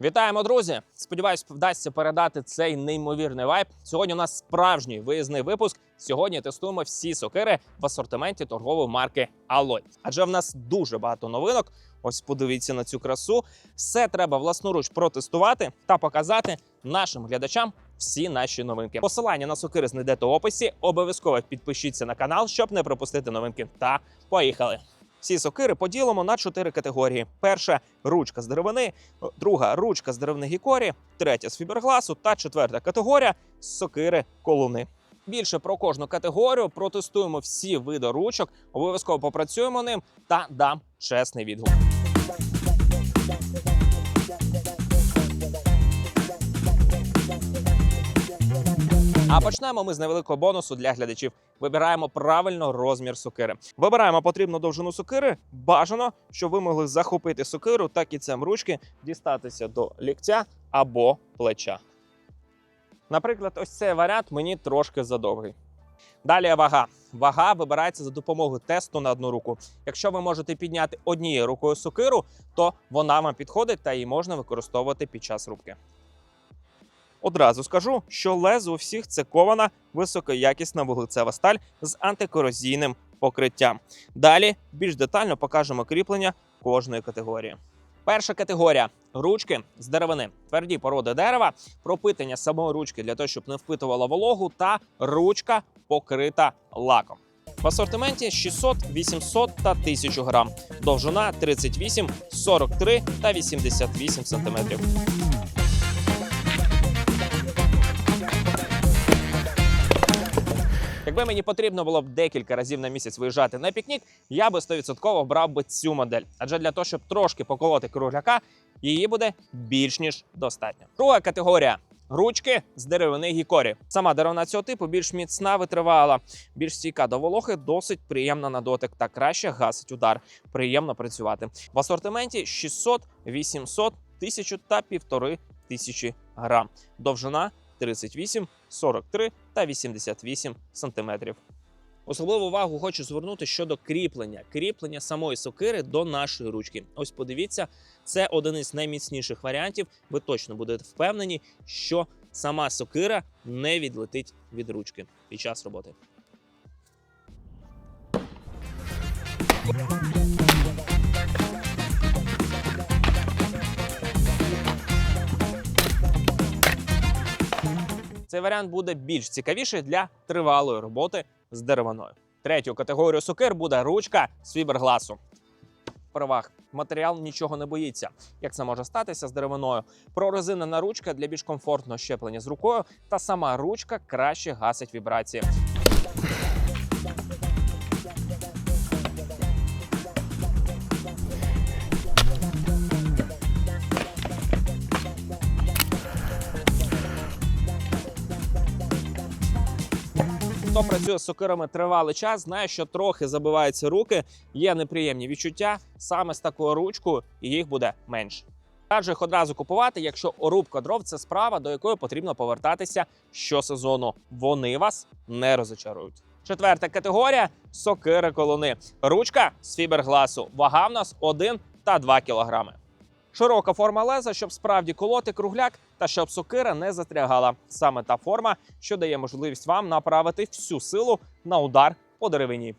Вітаємо, друзі! Сподіваюсь, вдасться передати цей неймовірний вайб. Сьогодні у нас справжній виїзний випуск. Сьогодні тестуємо всі сокири в асортименті торгової марки Alloy. Адже в нас дуже багато новинок. Ось подивіться на цю красу. Все треба власноруч протестувати та показати нашим глядачам всі наші новинки. Посилання на сокири знайдете в описі. Обов'язково підпишіться на канал, щоб не пропустити новинки. Та поїхали! Всі сокири поділимо на чотири категорії: перша ручка з деревини, друга ручка з деревних гікорі, третя з фібергласу та четверта категорія сокири колуни. Більше про кожну категорію протестуємо всі види ручок, обов'язково попрацюємо ним та дам чесний відгук. А почнемо ми з невеликого бонусу для глядачів. Вибираємо правильно розмір сокири. Вибираємо потрібну довжину сокири. Бажано, щоб ви могли захопити сокиру та кінцем ручки дістатися до ліктя або плеча. Наприклад, ось цей варіант мені трошки задовгий. Далі вага. Вага вибирається за допомогою тесту на одну руку. Якщо ви можете підняти однією рукою сокиру, то вона вам підходить та її можна використовувати під час рубки. Одразу скажу, що лезо у всіх це кована високоякісна вуглецева сталь з антикорозійним покриттям. Далі більш детально покажемо кріплення кожної категорії. Перша категорія ручки з деревини, тверді породи дерева, пропитання самої ручки для того, щоб не впитувала вологу, та ручка покрита лаком. В асортименті 600, 800 та 1000 грам. Довжина 38, 43 та 88 сантиметрів. Якби мені потрібно було б декілька разів на місяць виїжджати на пікнік, я би 100% брав би цю модель. Адже для того, щоб трошки поколоти кругляка, її буде більш ніж достатньо. Друга категорія. Ручки з деревини гікорі. Сама деревина цього типу більш міцна, витривала, більш стійка до волохи, досить приємна на дотик та краще гасить удар. Приємно працювати. В асортименті 600, 800, 1000 та 1500 грам. Довжина 38, 43 та 88 сантиметрів. Особливу увагу хочу звернути щодо кріплення, кріплення самої сокири до нашої ручки. Ось подивіться, це один із найміцніших варіантів. Ви точно будете впевнені, що сама сокира не відлетить від ручки під час роботи. Цей варіант буде більш цікавіший для тривалої роботи з деревиною. Третю категорію сокир буде ручка з фібергласу. Переваг матеріал нічого не боїться. Як це може статися з деревиною? Прорезинена ручка для більш комфортного щеплення з рукою, та сама ручка краще гасить вібрації. Хто працює з сокирами тривалий час, знає, що трохи забиваються руки, є неприємні відчуття саме з такою ручкою, і їх буде менше. Раджу їх одразу купувати, якщо орубка дров це справа, до якої потрібно повертатися щосезону. Вони вас не розочарують. Четверта категорія сокири колони. Ручка з фібергласу. Вага в нас 1 та 2 кілограми. Широка форма леза, щоб справді колоти кругляк та щоб сокира не застрягала. Саме та форма, що дає можливість вам направити всю силу на удар по деревині.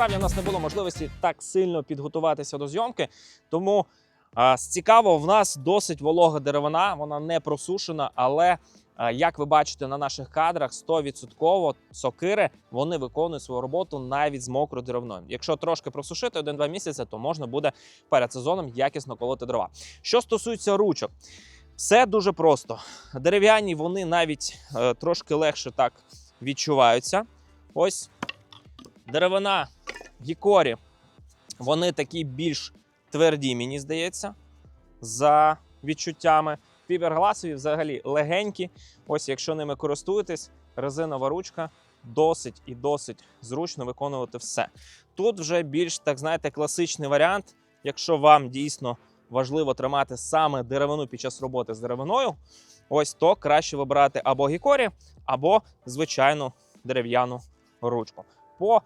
Насправді в нас не було можливості так сильно підготуватися до зйомки, тому а, цікаво, в нас досить волога деревина, вона не просушена, але а, як ви бачите на наших кадрах, 100% сокири вони виконують свою роботу навіть з мокрою деревною. Якщо трошки просушити один-два місяці, то можна буде перед сезоном якісно колоти дрова. Що стосується ручок, все дуже просто. Дерев'яні вони навіть е, трошки легше так відчуваються. Ось деревина гікорі, вони такі більш тверді, мені здається, за відчуттями. Фібергласові взагалі легенькі. Ось, якщо ними користуєтесь, резинова ручка досить і досить зручно виконувати все. Тут вже більш, так знаєте, класичний варіант. якщо вам дійсно важливо тримати саме деревину під час роботи з деревиною, ось то краще вибирати або гікорі, або звичайну дерев'яну ручку. По,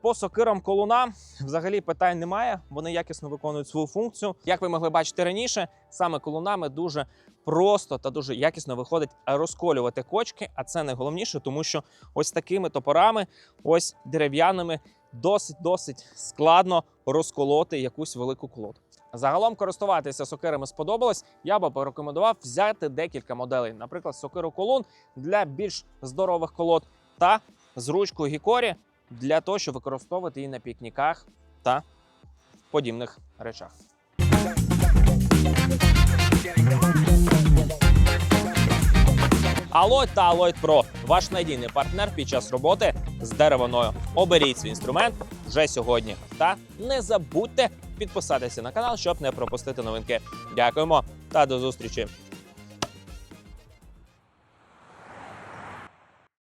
по сокирам колуна взагалі питань немає. Вони якісно виконують свою функцію. Як ви могли бачити раніше, саме колунами дуже просто та дуже якісно виходить розколювати кочки. А це найголовніше, тому що ось такими топорами, ось дерев'яними, досить досить складно розколоти якусь велику колоду. Загалом користуватися сокирами сподобалось. Я би порекомендував взяти декілька моделей, наприклад, сокиру колун для більш здорових колод та з ручкою гікорі для того, щоб використовувати її на пікніках та подібних речах. Alloy та Alloy Pro – ваш надійний партнер під час роботи з деревиною. Оберіть свій інструмент вже сьогодні. Та не забудьте підписатися на канал, щоб не пропустити новинки. Дякуємо та до зустрічі!